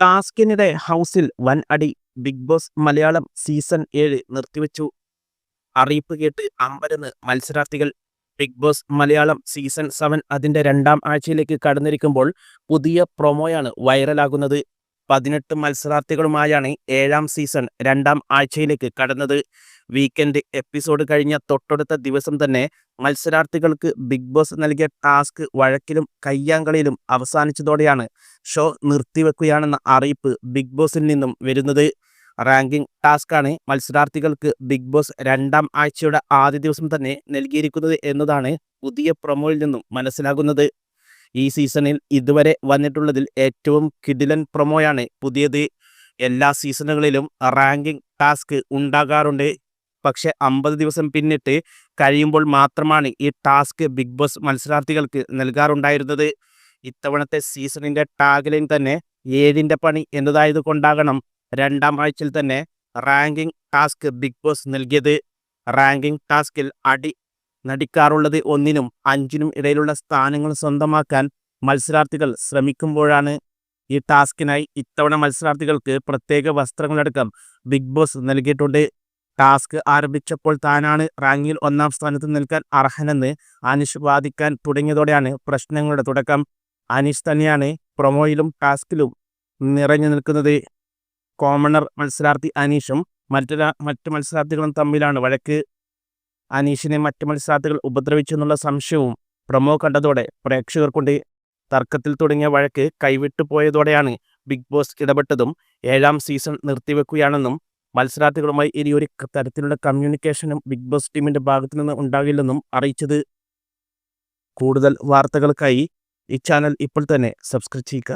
ടാസ്കിനിടെ ഹൗസിൽ വൻ അടി ബിഗ് ബോസ് മലയാളം സീസൺ ഏഴ് നിർത്തിവെച്ചു. അറിയിപ്പ് കേട്ട് അമ്പരന്ന് മത്സരാർത്ഥികൾ Bigg Boss Malayalam season seven അതിന്റെ രണ്ടാം ആഴ്ചയിലേക്ക് കടന്നിരിക്കുമ്പോൾ പുതിയ പ്രൊമോയാണ് വൈറലാകുന്നത്. പതിനെട്ട് മത്സരാർത്ഥികളുമായാണ് ഏഴാം സീസൺ രണ്ടാം ആഴ്ചയിലേക്ക് കടന്നത്. വീക്കെൻഡ് എപ്പിസോഡ് കഴിഞ്ഞ തൊട്ടടുത്ത ദിവസം തന്നെ മത്സരാർത്ഥികൾക്ക് ബിഗ് ബോസ് നൽകിയ ടാസ്ക് വഴക്കിലും കയ്യാങ്കളിയിലും അവസാനിച്ചതോടെയാണ് ഷോ നിർത്തിവെക്കുകയാണെന്ന അറിയിപ്പ് ബിഗ് ബോസിൽ നിന്നും വരുന്നത്. റാങ്കിംഗ് ടാസ്ക്കാണ് മത്സരാർത്ഥികൾക്ക് ബിഗ് ബോസ് രണ്ടാം ആഴ്ചയുടെ ആദ്യ ദിവസം തന്നെ നൽകിയിരിക്കുന്നത് എന്നതാണ് പുതിയ പ്രൊമോയിൽ നിന്നും മനസ്സിലാകുന്നത്. ഈ സീസണിൽ ഇതുവരെ വന്നിട്ടുള്ളതിൽ ഏറ്റവും കിടിലൻ പ്രൊമോയാണ് പുതിയത്. എല്ലാ സീസണുകളിലും റാങ്കിംഗ് ടാസ്ക് ഉണ്ടാകാറുണ്ട്. പക്ഷെ അമ്പത് ദിവസം പിന്നിട്ട് കഴിയുമ്പോൾ മാത്രമാണ് ഈ ടാസ്ക് ബിഗ് ബോസ് മത്സരാർത്ഥികൾക്ക് നൽകാറുണ്ടായിരുന്നത്. ഇത്തവണത്തെ സീസണിന്റെ ടാഗ്ലൈൻ തന്നെ ഏഴിന്റെ പണി എന്നതായത് കൊണ്ടാകണം രണ്ടാം ആഴ്ചയിൽ തന്നെ റാങ്കിംഗ് ടാസ്ക് ബിഗ് ബോസ് നൽകിയത്. റാങ്കിംഗ് ടാസ്കിൽ അടി നടിക്കാറുള്ളത് ഒന്നിനും അഞ്ചിനും ഇടയിലുള്ള സ്ഥാനങ്ങൾ സ്വന്തമാക്കാൻ മത്സരാർത്ഥികൾ ശ്രമിക്കുമ്പോഴാണ് ഈ ടാസ്കിനായി ഇത്തവണ മത്സരാർത്ഥികൾക്ക് പ്രത്യേക വസ്ത്രങ്ങളടക്കം ബിഗ് ബോസ് നൽകിയിട്ടുണ്ട്. ടാസ്ക് ആരംഭിച്ചപ്പോൾ താനാണ് റാങ്കിൽ ഒന്നാം സ്ഥാനത്ത് നിൽക്കാൻ അർഹനെന്ന് അനീഷ് വാദിക്കാൻ തുടങ്ങിയതോടെയാണ് പ്രശ്നങ്ങളുടെ തുടക്കം. അനീഷ് തന്നെയാണ് പ്രൊമോയിലും ടാസ്കിലും നിറഞ്ഞു നിൽക്കുന്നത്. കോമണർ മത്സരാർത്ഥി അനീഷും മറ്റൊരാ മറ്റു മത്സരാർത്ഥികളും തമ്മിലാണ് വഴക്ക്. അനീഷിനെ മറ്റ് മത്സരാർത്ഥികൾ ഉപദ്രവിച്ചെന്നുള്ള സംശയവും പ്രമോ കണ്ടതോടെ പ്രേക്ഷകർക്കൊണ്ട്. തർക്കത്തിൽ തുടങ്ങിയ വഴക്ക് കൈവിട്ടു പോയതോടെയാണ് ബിഗ് ബോസ് ഇടപെട്ടതും ഏഴാം സീസൺ നിർത്തിവെക്കുകയാണെന്നും മത്സരാർത്ഥികളുമായി ഇനി ഒരു തരത്തിലുള്ള കമ്മ്യൂണിക്കേഷനും ബിഗ് ബോസ് ടീമിന്റെ ഭാഗത്തു നിന്ന് ഉണ്ടാകില്ലെന്നും അറിയിച്ചത്. കൂടുതൽ വാർത്തകൾക്കായി ഈ ചാനൽ ഇപ്പോൾ തന്നെ സബ്സ്ക്രൈബ് ചെയ്യുക.